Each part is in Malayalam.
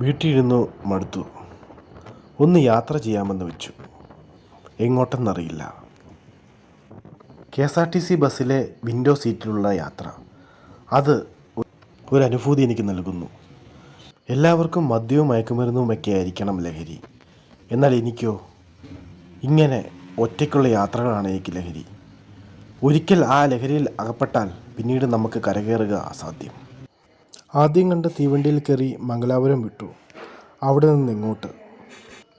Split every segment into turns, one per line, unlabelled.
വീട്ടിലിരുന്നു മടുത്തു. ഒന്ന് യാത്ര ചെയ്യാമെന്ന് വെച്ചു. എങ്ങോട്ടെന്നറിയില്ല. K S R T C ബസ്സിലെ വിൻഡോ സീറ്റിലുള്ള യാത്ര. അത് ഒരു അനുഭൂതി എനിക്ക് നൽകുന്നു. എല്ലാവർക്കും മദ്യവും മയക്കുമരുന്നുമൊക്കെ ആയിരിക്കണം ലഹരി. എന്നാൽ എനിക്കോ? ഇങ്ങനെ ഒറ്റയ്ക്കുള്ള യാത്രകളാണ് എനിക്ക് ലഹരി. ഒരിക്കൽ ആ ലഹരിയിൽ അകപ്പെട്ടാൽ പിന്നീട് നമുക്ക് കരകയറുക അസാധ്യം. ആദ്യം കണ്ട തീവണ്ടിയിൽ കയറി മംഗലാപുരം വിട്ടു. അവിടെ നിന്ന് ഇങ്ങോട്ട്.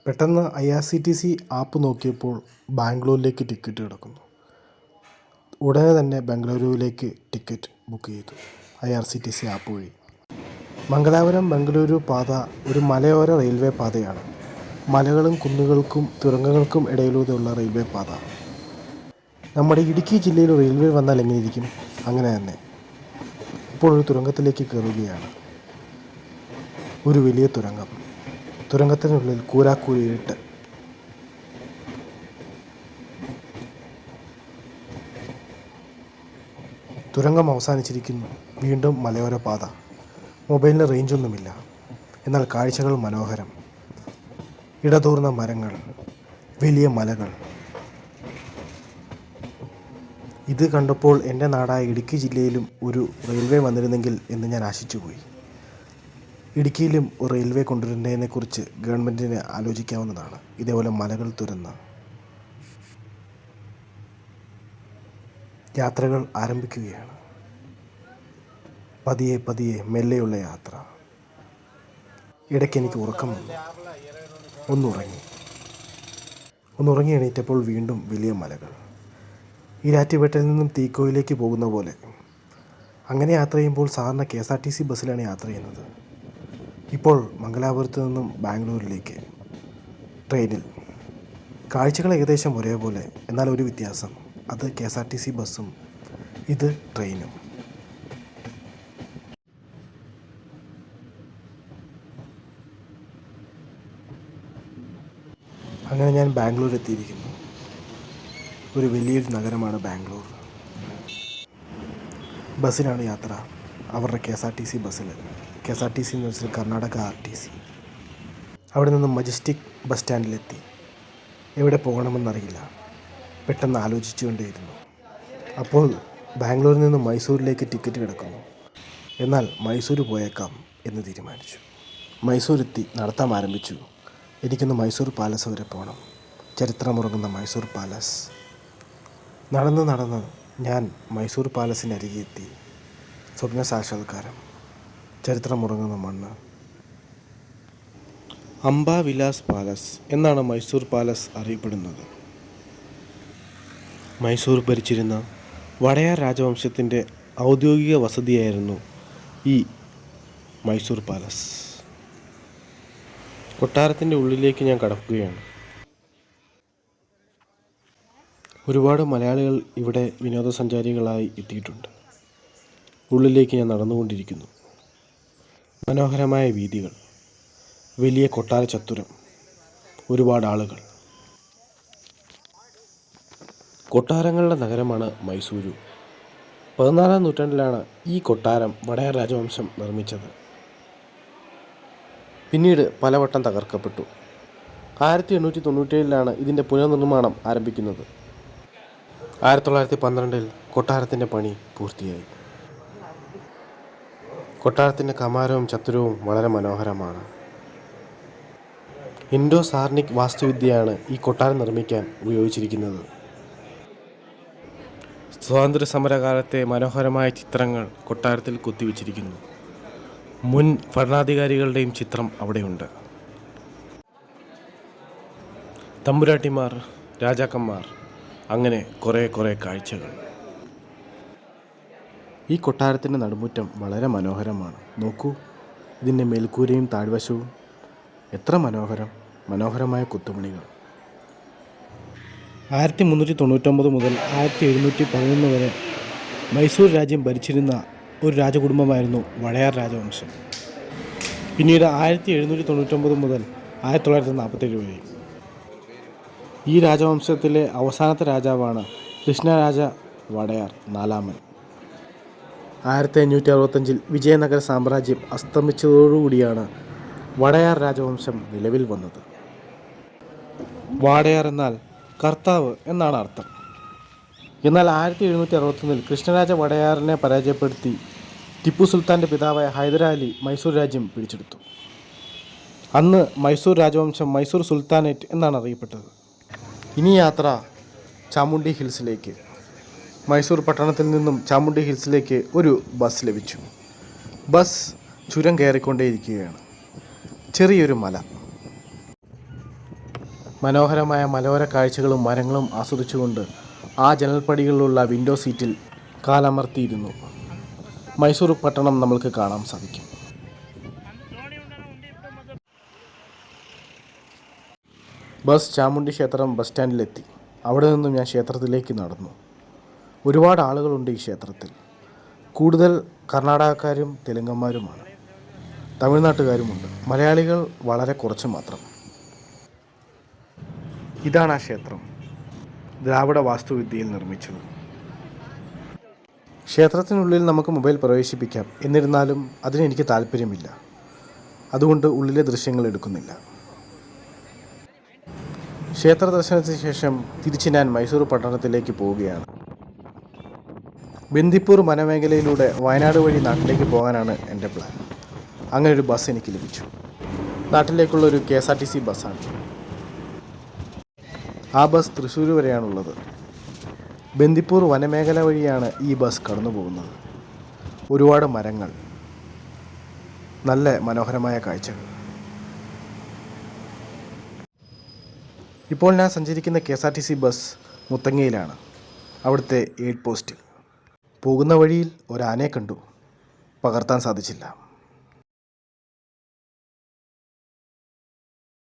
പെട്ടെന്ന് I R C T C app നോക്കിയപ്പോൾ ബാംഗ്ലൂരിലേക്ക് ടിക്കറ്റ് കിടക്കുന്നു. ഉടനെ തന്നെ ബംഗളൂരുവിലേക്ക് ടിക്കറ്റ് ബുക്ക് ചെയ്തു. I R C T C app വഴി. മംഗലാപുരം ബംഗളൂരു പാത ഒരു മലയോര റെയിൽവേ പാതയാണ്. മലകളും കുന്നുകൾക്കും തുരങ്കങ്ങൾക്കും ഇടയിലൂടെയുള്ള റെയിൽവേ പാത. നമ്മുടെ ഇടുക്കി ജില്ലയിൽ റെയിൽവേ വന്നാൽ എങ്ങനെയിരിക്കും? അങ്ങനെ തന്നെ. ഇപ്പോൾ ഒരു തുരങ്കത്തിലേക്ക് കയറുകയാണ്. ഒരു വലിയ തുരങ്കം. തുരങ്കത്തിനുള്ളിൽ കൂരാക്കൂരിയിട്ട് തുരങ്കം അവസാനിച്ചിരിക്കുന്നു. വീണ്ടും മലയോര പാത. മൊബൈലിന് റേഞ്ചൊന്നുമില്ല. എന്നാൽ കാഴ്ചകൾ മനോഹരം. ഇടതൂർന്ന മരങ്ങൾ. വലിയ മലകൾ. ഇത് കണ്ടപ്പോൾ എന്റെ നാടായ ഇടുക്കി ജില്ലയിലും ഒരു റെയിൽവേ വന്നിരുന്നെങ്കിൽ എന്ന് ഞാൻ ആശിച്ചുപോയി. ഇടുക്കിയിലും ഒരു റെയിൽവേ കൊണ്ടുവരുന്നതിനെക്കുറിച്ച് ഗവൺമെന്റിന് ആലോചിക്കാവുന്നതാണ്. ഇതേപോലെ മലകൾ തുരന്ന് യാത്രകൾ ആരംഭിക്കുകയാണ്. പതിയെ പതിയെ മെല്ലെയുള്ള യാത്ര. ഇടയ്ക്ക് എനിക്ക് ഉറക്കം വന്നു. ഒന്നുറങ്ങി. ഒന്നുറങ്ങി എണീറ്റപ്പോൾ വീണ്ടും വലിയ മലകൾ. ഈരാറ്റുപേട്ടയിൽ നിന്നും തീക്കോയിലേക്ക് പോകുന്ന പോലെ. അങ്ങനെ യാത്ര ചെയ്യുമ്പോൾ സാറിന് K S R T C ബസ്സിലാണ് യാത്ര ചെയ്യുന്നത്. ഇപ്പോൾ മംഗലാപുരത്ത് നിന്നും ബാംഗ്ലൂരിലേക്ക്. ട്രെയിനിൽ. കാഴ്ചകൾ ഏകദേശം ഒരേപോലെ എന്നാൽ ഒരു വ്യത്യാസം. അത് K S R T C ബസ്സും ഇത് ട്രെയിനും. അങ്ങനെ ഞാൻ ബാംഗ്ലൂർ എത്തിയിരിക്കുന്നു. ഒരു വലിയൊരു നഗരമാണ് ബാംഗ്ലൂർ. ബസ്സിലാണ് യാത്ര. അവരുടെ K S R T C ബസ്സിൽ K S R T C എന്ന് വെച്ചാൽ കർണാടക ആർ ടി സി. അവിടെ നിന്ന് മജസ്റ്റിക് ബസ് സ്റ്റാൻഡിലെത്തി. എവിടെ പോകണമെന്നറിയില്ല. പെട്ടെന്ന് ആലോചിച്ചുകൊണ്ടേയിരുന്നു. അപ്പോൾ ബാംഗ്ലൂരിൽ നിന്ന് മൈസൂരിലേക്ക് ടിക്കറ്റ് കിടക്കുന്നു. എന്നാൽ മൈസൂർ പോയേക്കാം എന്ന് തീരുമാനിച്ചു. മൈസൂരെത്തി നടത്താൻ ആരംഭിച്ചു. എനിക്കൊന്ന് മൈസൂർ പാലസ് വരെ പോകണം ചരിത്രമുറങ്ങുന്ന മൈസൂർ പാലസ്. നടന്ന് നടന്ന് ഞാൻ മൈസൂർ പാലസിന് അരികെത്തി സ്വപ്ന സാക്ഷാത്കാരം. ചരിത്രമുറങ്ങുന്ന മണ്ണ്. അംബ വിലാസ് പാലസ് എന്നാണ് മൈസൂർ പാലസ് അറിയപ്പെടുന്നത്. മൈസൂർ ഭരിച്ചിരുന്ന വടയാർ രാജവംശത്തിന്റെ ഔദ്യോഗിക വസതിയായിരുന്നു ഈ മൈസൂർ പാലസ്. കൊട്ടാരത്തിന്റെ ഉള്ളിലേക്ക് ഞാൻ കടക്കുകയാണ്. ഒരുപാട് മലയാളികൾ ഇവിടെ വിനോദസഞ്ചാരികളായി എത്തിയിട്ടുണ്ട്. ഉള്ളിലേക്ക് ഞാൻ നടന്നുകൊണ്ടിരിക്കുന്നു. മനോഹരമായ വീതികൾ വലിയ കൊട്ടാര ചത്തുരം ഒരുപാട് ആളുകൾ. കൊട്ടാരങ്ങളുടെ നഗരമാണ് മൈസൂരു. പതിനാലാം നൂറ്റാണ്ടിലാണ് ഈ കൊട്ടാരം വടയർ രാജവംശം നിർമ്മിച്ചത്. പിന്നീട് പലവട്ടം തകർക്കപ്പെട്ടു. ആയിരത്തി എണ്ണൂറ്റി തൊണ്ണൂറ്റേഴിലാണ് ഇതിന്റെ പുനർനിർമ്മാണം ആരംഭിക്കുന്നത്. ആയിരത്തി തൊള്ളായിരത്തി പന്ത്രണ്ടിൽ കൊട്ടാരത്തിന്റെ പണി പൂർത്തിയായി. കൊട്ടാരത്തിന്റെ കമാരവും ചത്തുരവും വളരെ മനോഹരമാണ്. ഇൻഡോ സാർണിക് വാസ്തുവിദ്യയാണ് ഈ കൊട്ടാരം നിർമ്മിക്കാൻ ഉപയോഗിച്ചിരിക്കുന്നത്. സ്വാതന്ത്ര്യ സമരകാലത്തെ മനോഹരമായ ചിത്രങ്ങൾ കൊട്ടാരത്തിൽ കുത്തിവെച്ചിരിക്കുന്നു. മുൻ ഭരണാധികാരികളുടെയും ചിത്രം അവിടെയുണ്ട്. തമ്പുരാട്ടിമാർ രാജാക്കന്മാർ അങ്ങനെ കുറേ കുറേ കാഴ്ചകൾ. ഈ കൊട്ടാരത്തിന്റെ നടുമുറ്റം വളരെ മനോഹരമാണ്. നോക്കൂ ഇതിന്റെ മേൽക്കൂരയും താഴ്വശവും. എത്ര മനോഹരം മനോഹരമായ കുത്തുമണികൾ. ആയിരത്തി മുന്നൂറ്റി തൊണ്ണൂറ്റൊമ്പത് മുതൽ ആയിരത്തി എഴുന്നൂറ്റി പതിനൊന്ന് വരെ മൈസൂർ രാജ്യം ഭരിച്ചിരുന്ന ഒരു രാജകുടുംബമായിരുന്നു വടയാർ രാജവംശം. പിന്നീട് ആയിരത്തി എഴുന്നൂറ്റി തൊണ്ണൂറ്റൊമ്പത് മുതൽ ആയിരത്തി തൊള്ളായിരത്തി നാൽപ്പത്തേഴ് വരെ. ഈ രാജവംശത്തിലെ അവസാനത്തെ രാജാവാണ് കൃഷ്ണരാജ വടയാർ നാലാമൻ. ആയിരത്തി അഞ്ഞൂറ്റി അറുപത്തഞ്ചിൽ വിജയനഗര സാമ്രാജ്യം അസ്തമിച്ചതോടുകൂടിയാണ് വടയാർ രാജവംശം നിലവിൽ വന്നത്. വാടയാർ എന്നാൽ കർത്താവ് എന്നാണ് അർത്ഥം. എന്നാൽ ആയിരത്തി എഴുന്നൂറ്റി അറുപത്തൊന്നിൽ കൃഷ്ണരാജ വടയാറിനെ പരാജയപ്പെടുത്തി ടിപ്പു സുൽത്താന്റെ പിതാവായ ഹൈദരാലി മൈസൂർ രാജ്യം പിടിച്ചെടുത്തു. അന്ന് മൈസൂർ രാജവംശം മൈസൂർ സുൽത്താനേറ്റ് എന്നാണ് അറിയപ്പെട്ടത്. ഇനി യാത്ര ചാമുണ്ടി ഹിൽസിലേക്ക്. മൈസൂർ പട്ടണത്തിൽ നിന്നും ചാമുണ്ടി ഹിൽസിലേക്ക് ഒരു ബസ് ലഭിച്ചു. ബസ് ചുരം കയറിക്കൊണ്ടേയിരിക്കുകയാണ്. ചെറിയൊരു മല. മനോഹരമായ മലയോര കാഴ്ചകളും മരങ്ങളും ആസ്വദിച്ചുകൊണ്ട് ആ ജനൽപ്പടികളിലുള്ള വിൻഡോ സീറ്റിൽ കാലമർത്തിയിരുന്നു. മൈസൂർ പട്ടണം നമ്മൾക്ക് കാണാൻ സാധിക്കും. ബസ് ചാമുണ്ടി ക്ഷേത്രം ബസ് സ്റ്റാൻഡിലെത്തി. അവിടെ നിന്നും ഞാൻ ക്ഷേത്രത്തിലേക്ക് നടന്നു. ഒരുപാട് ആളുകളുണ്ട് ഈ ക്ഷേത്രത്തിൽ. കൂടുതൽ കർണാടകക്കാരും തെലുങ്കന്മാരുമാണ്. തമിഴ്നാട്ടുകാരുമുണ്ട്. മലയാളികൾ വളരെ കുറച്ച് മാത്രം. ഇതാണ് ആ ക്ഷേത്രം. ദ്രാവിഡ വാസ്തുവിദ്യയിൽ നിർമ്മിച്ചത്. ക്ഷേത്രത്തിനുള്ളിൽ നമുക്ക് മൊബൈൽ പ്രവേശിപ്പിക്കാം. എന്നിരുന്നാലും അതിന് എനിക്ക് താല്പര്യമില്ല അതുകൊണ്ട് ഉള്ളിലെ ദൃശ്യങ്ങൾ എടുക്കുന്നില്ല. ക്ഷേത്ര ദർശനത്തിന് ശേഷം തിരിച്ച് ഞാൻ മൈസൂർ പട്ടണത്തിലേക്ക് പോവുകയാണ്. ബന്ദിപ്പൂർ വനമേഖലയിലൂടെ വയനാട് വഴി നാട്ടിലേക്ക് പോകാനാണ് എന്റെ പ്ലാൻ. അങ്ങനെ ഒരു ബസ് എനിക്ക് ലഭിച്ചു. നാട്ടിലേക്കുള്ള ഒരു K S R T C ബസ്സാണ്. ആ ബസ് തൃശ്ശൂർ വരെയാണുള്ളത്. ബന്ദിപ്പൂർ വനമേഖല വഴിയാണ് ഈ ബസ് കടന്നു പോകുന്നത്. ഒരുപാട് മരങ്ങൾ. നല്ല മനോഹരമായ കാഴ്ചകൾ. ഇപ്പോൾ ഞാൻ സഞ്ചരിക്കുന്ന K S R T C bus മുത്തങ്ങയിലാണ്. അവിടുത്തെ എയ്ഡ് പോസ്റ്റിൽ. പോകുന്ന വഴിയിൽ ഒരു ആനയെ കണ്ടു. പകർത്താൻ സാധിച്ചില്ല.